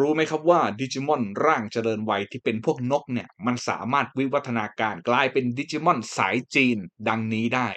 รู้ไหมครับว่าดิจิมอนร่างเจริญวัยที่เป็นพวกนกเนี่ย มันสามารถวิวัฒนาการกลายเป็นดิจิมอนสายจีนดังนี้ได้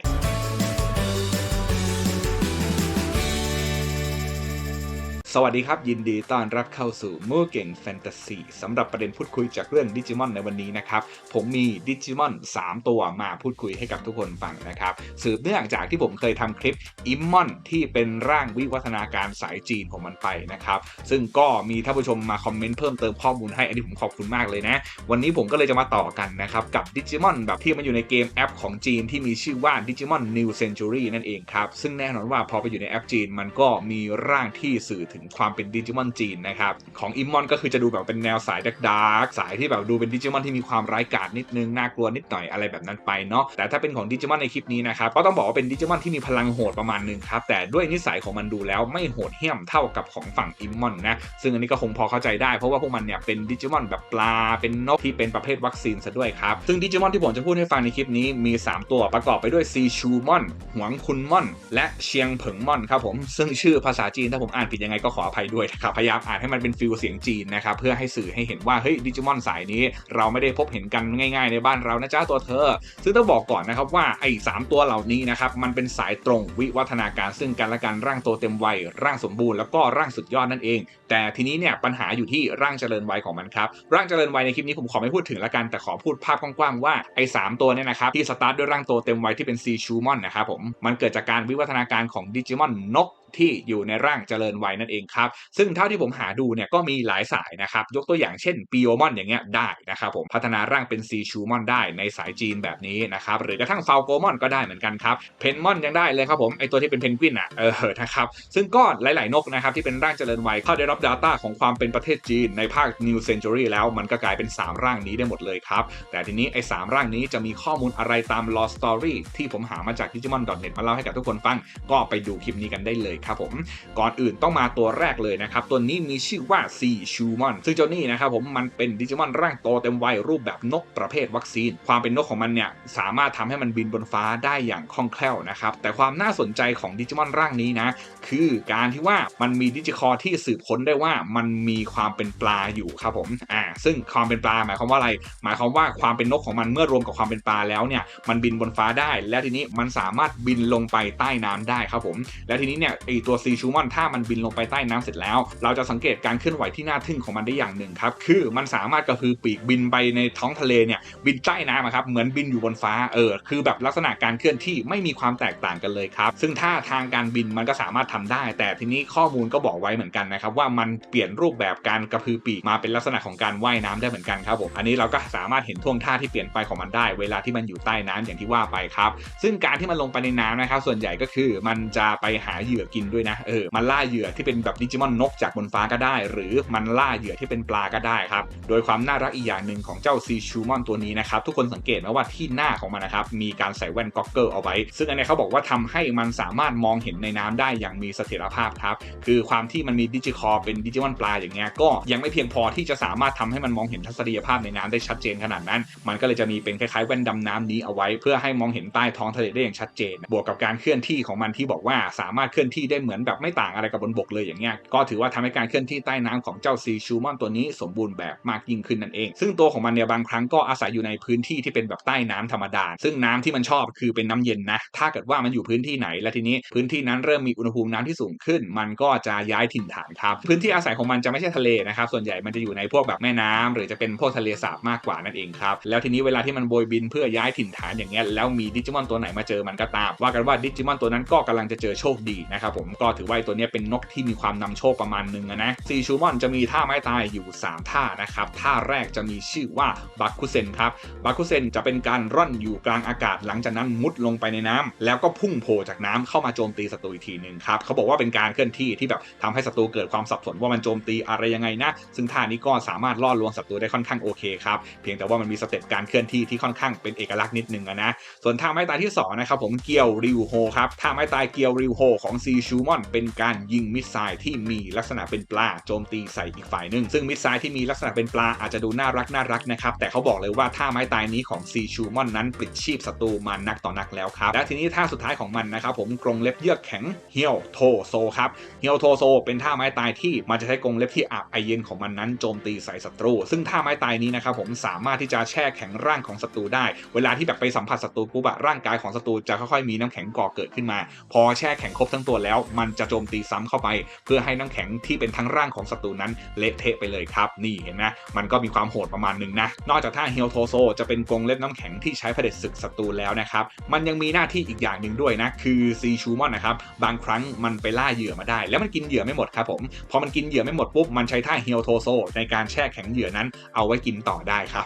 สวัสดีครับ ยินดีต้อนรับเข้าสู่มู่เก่งแฟนตาซีสำหรับประเด็นพูดคุยจากเรื่องดิจิมอนในวันนี้นะครับ ผมมีดิจิมอน3 ตัวมาพูดคุยให้กับทุกคนฟังนะครับ สืบเนื่องจากที่ผมเคยทำคลิปอิมมอนที่เป็นร่างวิวัฒนาการสายจีนของมันไปนะครับ ซึ่งก็มีท่านผู้ชมมาคอมเมนต์เพิ่มเติมข้อมูลให้อันนี้ผมขอบคุณมากเลยนะ วันนี้ผมก็เลยจะมาต่อกันนะครับ กับดิจิมอนแบบที่มันอยู่ในเกมแอปของจีนที่มีชื่อว่า Digimon New Century นั่นเองครับซึ่งแน่นอนว่าพอไปอยู่ในแอปจีน มันก็มีร่างที่สื่อถึงความเป็นดิจิมอนจีนนะครับ ของอิมมอนก็คือจะดูแบบเป็นแนวสายดาร์กสายที่แบบดูเป็นดิจิมอนที่มีความร้ายกาจนิดนึง น่ากลัวนิดหน่อยอะไรแบบนั้นไปเนาะแต่ถ้าเป็นของดิจิมอนในคลิปนี้นะครับก็ต้องบอกว่าเป็นดิจิมอนที่มีพลังโหดประมาณนึงครับแต่ด้วยนิสัยของมันดูแล้วไม่โหดเหี้ยมเท่ากับของฝั่งอิมมอนนะซึ่งอันนี้ก็คงพอเข้าใจได้เพราะว่าพวกมันเนี่ยเป็นดิจิมอนแบบปลาเป็นนกที่เป็นประเภทวัคซีนซะด้วยครับซึ่งดิจิมอนที่ผมจะพูดให้ฟังในคลิปนี้มี 3 ตัวประกอบไปด้วยซีชูมอนหวงคุนมอนและเชียงเผิงมอนครับผมซึ่งชื่อภาษาจีนถ้าผมอ่านผิดยังไงก็ขออภัยด้วยนะครับพยายามอ่านให้มันเป็นฟิลเสียงจีนนะครับเพื่อให้สื่อให้เห็นว่าเฮ้ยดิจิมอนสายนี้ เราไม่ได้พบเห็นกันง่ายๆในบ้านเรานะจ้าตัวเธอ ซึ่งต้องบอกก่อนนะครับว่าไอ้สามตัวเหล่านี้นะครับมันเป็นสายตรงวิวัฒนาการซึ่งกันและกันร่างโตเต็มวัยร่างสมบูรณ์แล้วก็ร่างสุดยอดนั่นเอง แต่ทีนี้เนี่ยปัญหาอยู่ที่ร่างเจริญวัยของมันครับร่างเจริญวัยในคลิปนี้ผมขอไม่พูดถึงละกันแต่ขอพูดภาพกว้างๆว่าไอ้สามตัวเนี่ยนะครับที่สตาร์ทด้วยร่างโตเต็มวัยที่เป็นซีชูมอนนะครับผมมันเกิดจากการวิวัฒนาการของดิจิมอนนกที่อยู่ในร่างเจริญวัยนั่นเองครับ ซึ่งเท่าที่ผมหาดูเนี่ยก็มีหลายสายนะครับ ยกตัวอย่างเช่นปีโอมอนอย่างเงี้ยได้นะครับผมพัฒนาร่างเป็นซีชูมอนได้ในสายจีนแบบนี้นะครับหรือกระทั่งฟาลโกมอนก็ได้เหมือนกันครับเพนมอนยังได้เลยครับผมไอตัวที่เป็นเพนกวินอะเออนะครับซึ่งก็หลาย ๆ นกนะครับที่เป็นร่างเจริญวัยเข้าได้รับ Data ของความเป็นประเทศจีนในภาค New Century แล้วมันก็กลายเป็น 3 ร่างนี้ได้หมดเลยครับ แต่ทีนี้ไอ้สร่างนี้จะมีข้อมูลอะไรตาม Law Story ที่ผมหามาจาก Digimon.net มาเล่าให้กับทุกคนฟังก็ไปดูคลิปนี้กันได้เลยครับผมก่อนอื่นต้องมาตัวแรกเลยนะครับ ตัวนี้มีชื่อว่าซีชูมอนซึ่งเจ้านี่นะครับผมมันเป็นดิจิมอนร่างโตเต็มวัยรูปแบบนกประเภทวัคซีน ความเป็นนกของมันเนี่ยสามารถทำให้มันบินบนฟ้าได้อย่างคล่องแคล่วนะครับแต่ความน่าสนใจของดิจิมอนร่างนี้นะคือการที่ว่ามันมีดิจิคอร์ที่สืบค้นได้ว่ามันมีความเป็นปลาอยู่ครับผมอ่าซึ่งความเป็นปลาหมายความว่าอะไร หมายความว่าความเป็นนกของมันเมื่อรวมกับความเป็นปลาแล้วเนี่ยมันบินบนฟ้าได้ แล้วทีนี้มันสามารถบินลงไปใต้น้ำได้ครับผม แล้วทีนี้เนี่ยไอตัวซีชูมอนถ้ามันบินลงไปใต้น้ำเสร็จแล้ว เราจะสังเกตการเคลื่อนไหวที่น่าทึ่งของมันได้อย่างหนึ่งครับ คือมันสามารถกระพือปีกบินไปในท้องทะเลเนี่ยบินใต้น้ำครับเหมือนบินอยู่บนฟ้าเออคือแบบลักษณะการเคลื่อนที่ไม่มีความแตกต่างกันเลยครับ ซึ่งถ้าทางการบินมันก็สามารถทำได้ แต่ทีนี้ข้อมูลก็บอกไว้เหมือนกันนะครับว่ามันเปลี่ยนรูปแบบการกระพือปีกมาเป็นลักษณะของการว่ายน้ำได้เหมือนกันครับผมอันนี้เราก็สามารถเห็นท่วงท่าที่เปลี่ยนไปของมันได้ เวลาที่มันอยู่ใต้น้ำอย่างที่ว่าไปครับ ซึ่งการที่มันลงไปในน้ำนะครับส่วนใหญ่ก็คือมันจะไปหาเหยื่อกินด้วยนะเออมันล่าเหยื่อที่เป็นแบบดิจิมอนนกจากบนฟ้าก็ได้ หรือมันล่าเหยื่อที่เป็นปลาก็ได้ครับโดยความน่ารักอีกอย่างหนึ่งของเจ้าซีชูมอนตัวนี้นะครับทุกคนสังเกตไหมว่าที่หน้าของมันนะครับมีการใส่แว่นก็อกเกอร์เอาไว้ ซึ่งอันนี้เขาบอกว่าทำให้มันสามารถมองเห็นในน้ำได้อย่างมีเสถียรภาพครับคือความที่มันมีดิจิคอเป็นดิจิมอนปลาอย่างเงี้ยก็ยังไม่เพียงพอที่จะสามารถทำให้มันมองเห็นทัศนียภาพในน้ำได้ชัดเจนขนาดนั้น มันก็เลยจะมีเป็นคล้ายๆแว่นดำน้ำนี้เอาไว้ เพื่อให้มองเห็นใต้ท้องทะเลได้อย่างชัดเจน บวกกับการเคลื่อนที่ของมันที่บอกว่าสามารถเคลื่อนที่ได้เหมือนแบบไม่ต่างอะไรกับบนบกเลยอย่างเงี้ยก็ถือว่าทำให้การเคลื่อนที่ใต้น้ำของเจ้าซีชูมอนตัวนี้สมบูรณ์แบบมากยิ่งขึ้นนั่นเอง ซึ่งตัวของมันเนี่ยบางครั้งก็อาศัยอยู่ในพื้นที่ที่เป็นแบบใต้น้ำธรรมดา ซึ่งน้ำที่มันชอบคือเป็นน้ำเย็นนะ ถ้าเกิดว่ามันอยู่พื้นที่ไหนและทีนี้พื้นที่นั้นเริ่มมีอุณหภูมิน้ำที่สูงขึ้น มันก็จะย้ายถิ่นฐานครับ พื้นที่อาศัยของมันจะไม่ใช่ทะเลนะครับส่วนใหญ่มันจะอยู่ในพวกแบบแม่น้ำหรือจะเป็นพวกทะเลสาบมากกว่านั่นเองครับแล้วทีนี้เวลาที่มันโบยบินเพื่อย้ายถิ่นฐานอย่างเงี้ยแล้วมีดิจิมอนตัวไหนมาเจอมันก็ตาม ว่ากันว่าดิจิมอนตัวนั้นก็กำลังจะเจอโชคดีนะครับผมก็ถือว่าตัวนี้เป็นนกที่มีความนำโชคประมาณหนึ่งนะซีชูมอนจะมีท่าไม้ตายอยู่ 3 ท่านะครับท่าแรกจะมีชื่อว่าบักคุเซนครับบักคุเซนจะเป็นการร่อนอยู่กลางอากาศหลังจากนั้นมุดลงไปในน้ำแล้วก็พุ่งโผล่จากน้ำเข้ามาโจมตีศัตรูอีกทีหนึ่งครับเขาบอกว่าเป็นการเคลื่อนที่ที่แบบทำให้ศัตรูเกิดความสับสนว่ามันโจมตีอะไรยังไงนะซึ่งท่านี้ก็สามารถล่อลวงศัตรูได้ค่อนข้างโอเคครับเพียงแต่ว่ามันมีสเต็ปการเคลื่อนที่ที่ค่อนข้างเป็นเอกลักษณ์นิดนึงนะส่วนท่าไม้ตายที่สองนะครับผมเกียวริวโฮครับท่าไม้ตายเกียวริวโฮของซีชูมอน เป็นการยิงมิสไซล์ที่มีลักษณะเป็นปลาโจมตีใส่อีกฝ่ายหนึ่งซึ่งมิสไซล์ที่มีลักษณะเป็นปลาอาจจะดูน่ารักน่ารักนะครับแต่เขาบอกเลยว่าท่าไม้ตายนี้ของซีชูมอนนั้นปลิดชีพศัตรูมานักต่อนักแล้วครับและทีนี้ท่าสุดท้ายของมันนะครับผมกรงเล็บเยือกแข็งเฮียวโทโซครับเฮียวโทโซเป็นท่าไม้ตายที่มันจะใช้กรงเล็บที่อาบไอเย็นของมันนั้นโจมตีใส่ศัตรู ซึ่งท่าไม้ตายนี้นะครับผมสามารถที่จะแช่แข็งร่างของศัตรูได้ เวลาที่แบบไปสัมผัสศัตรูปุ๊บอะร่างกายของศัตรูจะค่อยๆมีน้ำแข็งก่อเกิดขึ้นมา พอแช่แข็งครบทั้งตัวแล้วมันจะโจมตีซ้ำเข้าไป เพื่อให้น้ำแข็งที่เป็นทั้งร่างของศัตรูนั้นเละเทะไปเลยครับนี่เห็นไหมมันก็มีความโหดประมาณหนึ่งนะนอกจากท่าเฮียวโทโซจะเป็นกรงเล็บน้ำแข็งที่ใช้เผด็จศึกศัตรูแล้วนะครับมันยังมีหน้าที่อีกอย่างหนึ่งด้วยนะคือซีชูมอนนะครับบางครั้งมันไปล่าเหยื่อมาได้ แล้วมันกินเหยื่อไม่หมดครับผมพอมันกินเหยื่อไม่หมดปุ๊บมันใช้ท่าเฮียวโทโซในการแช่แข็งเหยื่อนั้นเอาไว้กินต่อได้ครับ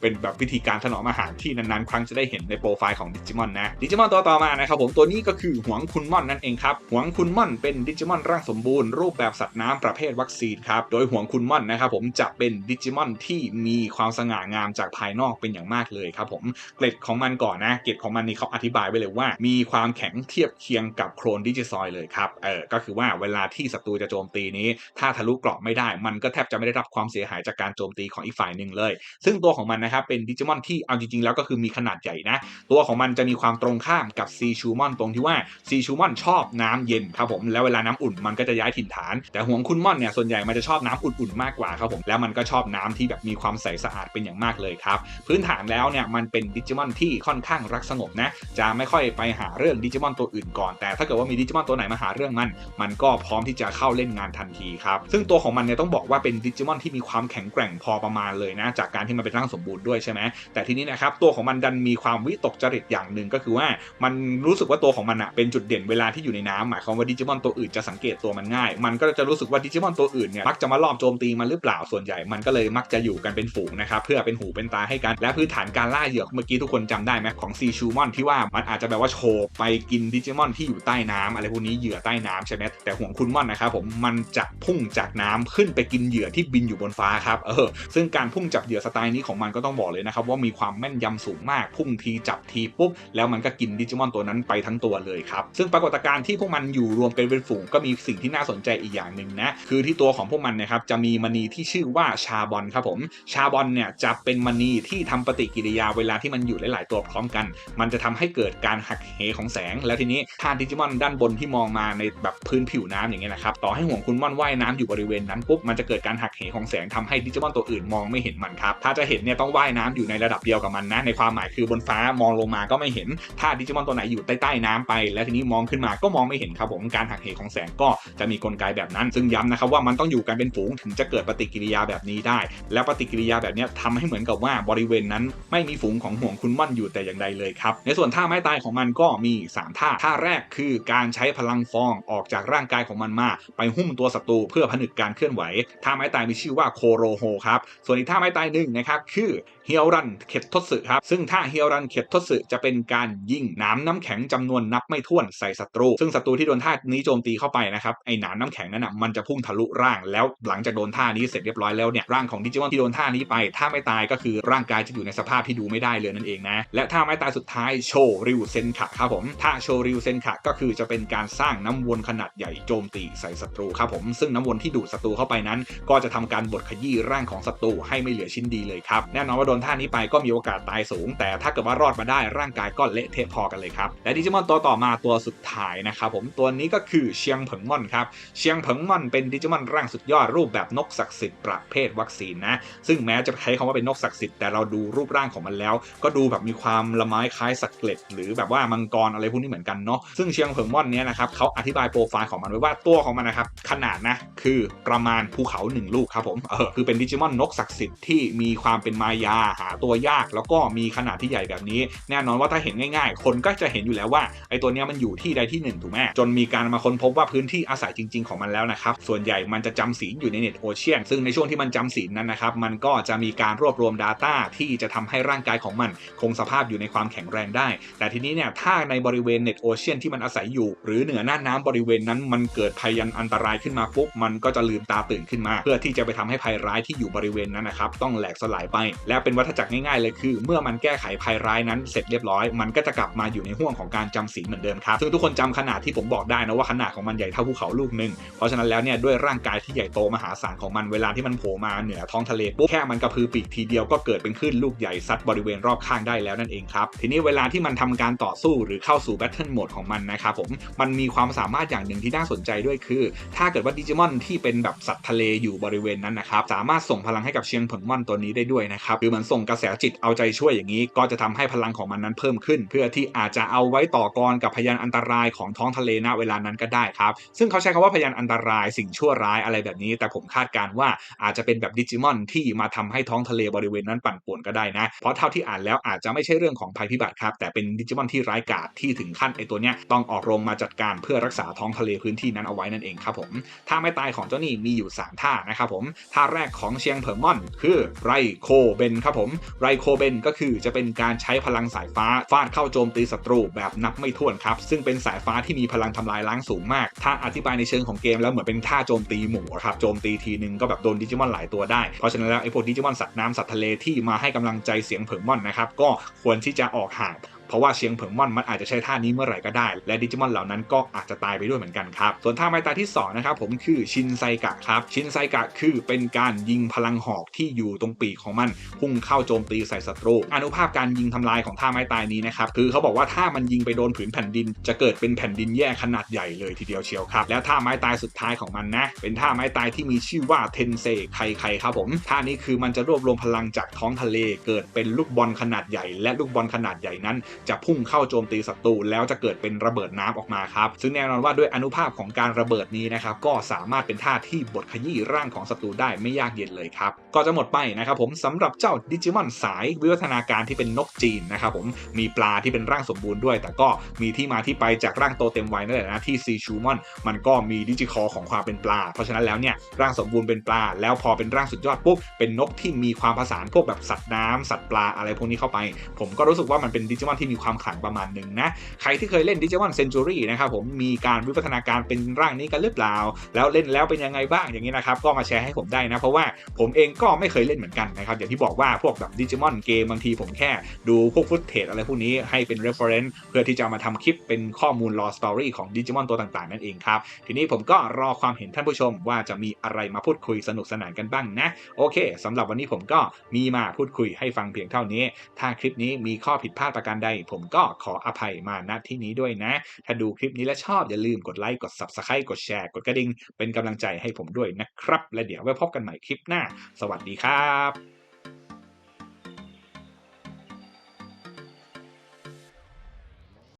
เป็นแบบวิธีการถนอมอาหารที่นานๆ ครั้งจะได้เห็นในโปรไฟล์ของดิจิมอนนะดิจิมอนตัวต่อมานะครับผมตัวนี้ก็คือหวงคุณมอนนั่นเองครับหวงคุณม่อนเป็นดิจิมอนร่างสมบูรณ์รูปแบบสัตว์น้ำประเภทวัคซีนครับ โดยหวงคุณม่อนนะครับผมจะเป็นดิจิมอนที่มีความสง่างามจากภายนอกเป็นอย่างมากเลยครับผมเกล็ดของมันก่อนนะเกล็ดของมันนี่เขาอธิบายไว้เลยว่า มีความแข็งเทียบเคียงกับโครนดิจิซอยเลยครับเออก็คือว่าเวลาที่ศัตรูจะโจมตีนี้ ถ้าทะลุเกราะไม่ได้ มันก็แทบจะไม่ได้รับความเสียหายจากการโจมตีของอีกฝ่ายหนึ่งเลย ซึ่งตัวของมันนะครับเป็นดิจิมอนที่เอาจริงๆแล้วก็คือมีขนาดใหญ่นะตัวของมันจะมีความตรงข้ามกับซีชูมอนตรงที่ว่าซีชูมอนชอบน้ำเย็นครับผมแล้วเวลาน้ำอุ่นมันก็จะย้ายถิ่นฐาน แต่ห่วงคุณม่อนเนี่ยส่วนใหญ่มันจะชอบน้ำอุ่นๆมากกว่าครับผมแล้วมันก็ชอบน้ำที่แบบมีความใสสะอาดเป็นอย่างมากเลยครับพื้นฐานแล้วเนี่ยมันเป็นดิจิมอนที่ค่อนข้างรักสงบนะจะไม่ค่อยไปหาเรื่องดิจิมอนตัวอื่นก่อน แต่ถ้าเกิดว่ามีดิจิมอนตัวไหนมาหาเรื่องมัน มันก็พร้อมที่จะเข้าเล่นงานทันทีครับซึ่งตัวของมันเนี่ยต้องบอกว่าเป็นดิจิมอนที่มีความแข็งแกร่งพอประมาณเลยนะจากการที่มันเป็นร่างสมบูรณ์ด้วยใช่ไหมแต่ทีนี้นะครับตัวของมันดันมีความวิตกจริตอย่างหนึ่งก็คือว่ามันรู้สึกว่าตัวของมันอะเป็นจุดเด่นเวลาที่อยู่ในน้ำหมายความว่าดิจิมอนตัวอื่นจะสังเกตตัวมันง่าย มันก็จะรู้สึกว่าดิจิมอนตัวอื่นเนี่ยมักจะมาลอบโจมตีมันหรือเปล่าส่วนใหญ่ มันก็เลยมักจะอยู่กันเป็นฝูงนะครับเพื่อเป็นหูเป็นตาให้กัน และพื้นฐานการล่าเหยื่อเมื่อกี้ทุกคนจำได้ไหมของซีชูมอนที่ว่ามันอาจจะแบบว่าโฉบไปกินดิจิมอนที่อยู่ใต้น้ำอะไรพวกนี้เหยื่อใต้น้ำใช่ไหมแต่ห่วงคุณมอนนะครับผมมันจะพุ่งจากน้ำขึ้นไปกินเหยื่อที่บินอยู่บนฟ้าครับเออซึ่งการพุ่งจับเหยื่อสไตล์นี้ของมันก็ต้องบอกเลยนะครับว่ามีความแม่นยำสูงมากพุ่งทีจับทีปุ๊บแล้วมันก็กินดิจิมอนตัวนั้นไปทั้งตัวเลยครับซึ่งปรากฏการณ์ที่พวกมันอยู่รวมกันเป็นฝูงก็มีสิ่งที่น่าสนใจอีกอย่างหนึ่งนะคือที่ตัวของพวกมันนะครับจะมีมณีที่ชื่อว่าชาบอลครับผม ชาบอลเนี่ยจะเป็นมณีที่ทำปฏิกิริยาเวลาที่มันอยู่หลาย ๆ ตัวพร้อมกัน มันจะทำให้เกิดการหักเหของแสง แล้วทีนี้ทานดิจิมอนด้านบนที่มองมาในแบบพื้นผิวน้ำอย่างเงี้ยนะครับต่อให้ห่วงคุณม่อนว่ายน้ำอยู่บริเวณนั้นปุ๊บมันจะเกิดการหักเหของแสงทำให้ดิจิมอนตัวอื่นมองไม่เห็นมันครับถ้าจะเห็นเนี่ยต้องว่ายน้ำอยู่ในระดับเดียวกับมันนะในความหมายคือบนฟ้ามองลงมาก็ไม่เห็นถ้าดิจิมอนตัวไหนอยู่ใต้ใต้น้ำไป แล้วทีนี้มองขึ้นมาก็มองไม่เห็นครับผมการหักเหของแสงก็จะมีกลไกแบบนั้น ซึ่งย้ำนะครับว่ามันต้องอยู่กันเป็นฝูงถึงจะเกิดปฏิกิริยาแบบนี้ได้ และปฏิกิริยาแบบนี้ทำให้เหมือนกับว่าบริเวณนั้น ไม่มีฝูงของห่วงคุณม่อนอยู่แต่อย่างใดเลยครับในส่วนท่าไม้ตายของมันก็มี 3 ท่าท่าแรกคือการใช้พลังฟองออกจากร่างกายของมันมา ไปหุ้มตัวศัตรูเพื่อผนึกการเคลื่อนไหวท่าไม้ตายมีชื่อว่าโคโรโฮครับส่วนอีกท่าไม้ตายหนึ่งนะครับคือ เฮียวรันเข็ดทศสึครับซึ่งท่าเฮียวรันเข็ดทศสึจะเป็นการยิงน้ำน้ำแข็งจำนวนนับไม่ถ้วนใส่ศัตรู ซึ่งศัตรูที่โดนท่านี้โจมตีเข้าไปนะครับไอ้หนามน้ำแข็งนั้นนะมันจะพุ่งทะลุร่างแล้วหลังจากโดนท่านี้เสร็จเรียบร้อยแล้วเนี่ยร่างของดิจิมอนที่โดนท่านี้ไป ถ้าไม่ตายก็คือร่างกายจะอยู่ในสภาพที่ดูไม่ได้เลยนั่นเองนะและท่าไม้ตายสุดท้ายโชริวเซนขะครับผมท่าโชริวเซนขะก็คือจะเป็นการสร้างน้ำวนขนาดใหญ่โจมตีใส่ศัตรูครับผมซึ่งน้ำวนที่ดูดศัตรูเข้าไปนั้น ก็จะทำการบดขยี้ร่างของศัตรูให้ไม่เหลือชิ้นดีเลยครับแน่นอนว่าโดนท่านี้ไปก็มีโอกาสตายสูง แต่ถ้าเกิดว่ารอดมาได้ร่างกายก็เละเทะพอกันเลยครับและดิจิมอนตัวต่อมาตัวสุดท้ายนะครับผมตัวนี้ก็คือเชียงเผิงม่อนครับเชียงเผิงม่อนเป็นดิจิมอนร่างสุดยอดรูปแบบนกศักดิ์สิทธิ์ประเภทวัคซีนนะซึ่งแม้จะใช้คำว่าเป็นนกศักดิ์สิทธิ์แต่เราดูรูปร่างของมันแล้ว ก็ดูแบบมีความละไม้คล้ายสักเกล็ดหรือแบบว่ามังกรอะไรพวกนี้เหมือนกันเนาะซึ่งเชียงเผิงม่อนเนี้ยนะครับเขาอธิบายโปรไฟล์ของมันไว้ว่าตัวของมันนะครับขนาดนะคือประมาณภูเขาหนึ่งลูกครับผมเออคือเป็นดิจิมอนนกศักดิ์สิทธิ์ที่มีความเป็นมายาหาตัวยากแล้วก็มีขนาดที่ใหญ่แบบนี้ แน่นอนว่าถ้าเห็นง่ายๆ คนก็จะเห็นอยู่แล้วว่าไอ้ตัวนี้มันอยู่ที่ใดที่หนึ่งถูกไหมจนมีการมาค้นพบว่าพื้นที่อาศัยจริง ๆของมันแล้วนะครับส่วนใหญ่มันจะจำศีลอยู่ในเน็ตโอเชียนซึ่งในช่วงที่มันจำศีลนั้นนะครับมันก็จะมีการรวบรวม Data ที่จะทำให้ร่างกายของมัน คงสภาพอยู่ในความแข็งแรงได้ แต่ทีนี้เนี่ยถ้าในบริเวณเน็ตโอเชียนที่มันอาศัยอยู่ หรือเหนือหน้าน้ำบริเวณนั้นมันเกิดภัยอันตรายขึ้นมาปุ๊บมันก็จะลืมตาตื่นขึ้นมา เพื่อที่จะไปทำให้ภัยร้ายที่อยู่บริเวณนั้นนะครับต้องแหลกสลายไป และเป็นวัฏจักรง่ายๆเลยคือ เมื่อมันแก้ไขภัยร้ายนั้นเสร็จเรียบร้อย มันก็จะกลับมาอยู่ในห่วงของการจำศีลเหมือนเดิมครับ ซึ่งทุกคนจำขนาดที่ผมบอกได้นะว่าขนาดของมันใหญ่เท่าภูเขาลูกหนึ่งเพราะฉะนั้นแล้วเนี่ยด้วยร่างกายที่ใหญ่โตมหาศาลของมันเวลาที่มันโผล่มาเหนือท้องทะเลปุ๊บแค่มันกระพือปีกทีเดียวก็เกิดเป็นคลื่นลูกใหญ่ซัดบริเวณรอบข้างได้แล้วนั่นเองครับทีนี้เวลาที่มันทำการต่อสู้หรือเข้าสู่แบทเทิลโหมดของมันนะครับผมมันมีความสามารถอย่างหนึ่งที่น่าสนใจด้วยคือ ถ้าเกิดว่าดิจิมอนที่เป็นแบบสัตว์ทะเลอยู่บริเวณนั้นนะครับสามารถส่งพลังให้กับเชียงผงม่อนตัวนี้ได้ด้วยนะครับคือมือนส่งกระแสจิตเอาใจช่วยอย่างนี้ ก็จะทำให้พลังของมันนั้นเพิ่มขึ้น เพื่อที่อาจจะเอาไว้ต่อกรกับพยานอันตรายของท้องทะเลณเวลานั้นก็ได้ครับ ซึ่งเขาใช้คำว่าพยานอันตรายสิ่งชั่วร้ายอะไรแบบนี้ แต่ผมคาดการว่าอาจจะเป็นแบบดิจิมอนที่มาทำให้ท้องทะเลบริเวณนั้นปั่นป่วนก็ได้นะ เพราะเท่าที่อ่านแล้วอาจจะไม่ใช่เรื่องของภัยพิบัติครับ แต่เป็นดิจิมอนที่ร้ายกาจที่ถึงขั้นไอตัวเนี้ยต้องออกโรงมาจัดการเพื่อรักษาท้องทะเลพื้นที่นั้นเอาไว้นั่นเองครับผมท่าไม่ตายของเจ้านี่มีอยู่ 3 ท่านะครับผมท่าแรกของเชียงเผิงม่อน คือไรโคเบนครับผมไรโคเบนก็คือจะเป็นการใช้พลังสายฟ้าฟาดเข้าโจมตีศัตรูแบบนับไม่ถ้วนครับ ซึ่งเป็นสายฟ้าที่มีพลังทำลายล้างสูงมาก ถ้าอธิบายในเชิงของเกมแล้วเหมือนเป็นท่าโจมตีหมู่ครับโจมตีทีนึงก็แบบโดนดิจิมอนหลายตัวได้ เพราะฉะนั้นแล้วไอพวกดิจิมอนสัตว์น้ำสัตว์ทะเลที่มาให้กำลังใจเสียงเผิงม่อนนะครับก็ควรที่จะออกห่าง เพราะว่าเชียงเผิงม่อนมันอาจจะใช้ท่านี้เมื่อไหร่ก็ได้ และดิจิมอนเหล่านั้นก็อาจจะตายไปด้วยเหมือนกันครับ ส่วนท่าไม้ตายที่2นะครับผมคือชินไซกะครับ ชินไซกะคือเป็นการยิงพลังหอกที่อยู่ตรงปีกของมัน พุ่งเข้าโจมตีใส่ศัตรู อนุภาพการยิงทำลายของท่าไม้ตายนี้นะครับ คือเขาบอกว่าถ้ามันยิงไปโดนผืนแผ่นดิน จะเกิดเป็นแผ่นดินแยกขนาดใหญ่เลยทีเดียวเชียวครับ แล้วท่าไม้ตายสุดท้ายของมันนะ เป็นท่าไม้ตายที่มีชื่อว่าเทนเซไคไคครับผม ท่านี้คือมันจะรวบรวมพลังจากท้องทะเล เกิดเป็นลูกบอลขนาดใหญ่ และลูกบอลขนาดใหญ่นั้นจะพุ่งเข้าโจมตีศัตรูแล้วจะเกิดเป็นระเบิดน้ำออกมาครับซึ่งแน่นอนว่าด้วยอนุภาพของการระเบิดนี้นะครับก็สามารถเป็นท่าที่บดขยี้ร่างของศัตรูได้ไม่ยากเย็นเลยครับก็จะหมดไปนะครับผมสำหรับเจ้าดิจิมอนสายวิวัฒนาการที่เป็นนกจีนนะครับผมมีปลาที่เป็นร่างสมบูรณ์ด้วย แต่ก็มีที่มาที่ไปจากร่างโตเต็มวัยนั่นแหละนะที่ซีชูมอน มันก็มีดิจิคอของความเป็นปลา เพราะฉะนั้นแล้วเนี่ยร่างสมบูรณ์เป็นปลา แล้วพอเป็นร่างสุดยอดปุ๊บเป็นนกที่มีความผสานพวกแบบสัตว์น้ำสัตว์ปลาอะไรพวกนี้เข้าไป ผมก็รู้สึกว่ามันเป็นดิจิมอนที่มีความขลังประมาณหนึ่งนะ ใครที่เคยเล่นดิจิมอนเซนจูรี่นะครับผมมีการวิวัฒนาการเป็นร่างนี้กันหรือเปล่า แล้วเล่นแล้วเป็นยังไงบ้างอย่างนี้นะครับก็มาแชร์ให้ผมได้นะ เพราะว่าผมเองก็ไม่เคยเล่นเหมือนกันนะครับอย่างที่บอกว่าพวกแบบดิจิมอนเกมบางทีผมแค่ดูพวกฟุตเทจอะไรพวกนี้ให้เป็น reference เพื่อที่จะมาทำคลิปเป็นข้อมูล raw story ของดิจิมอนตัวต่างๆ นั่นเองครับ ทีนี้ผมก็รอความเห็นท่านผู้ชมว่าจะมีอะไรมาพูดคุยสนุกสนานกันบ้างนะ โอเคสำหรับวันนี้ผมก็มีมาพูดคุยให้ฟังเพียงเท่านี้ ถ้าคลิปนี้มีข้อผิดพลาดประการใดผมก็ขออภัยมาณที่นี้ด้วยนะ ถ้าดูคลิปนี้แล้วชอบอย่าลืมกดไลค์กด Subscribe กดแชร์กดกระดิ่งเป็นกำลังใจให้ผมด้วยนะครับ และเดี๋ยวไว้พบกันใหม่คลิปหน้า สวัสดีครับ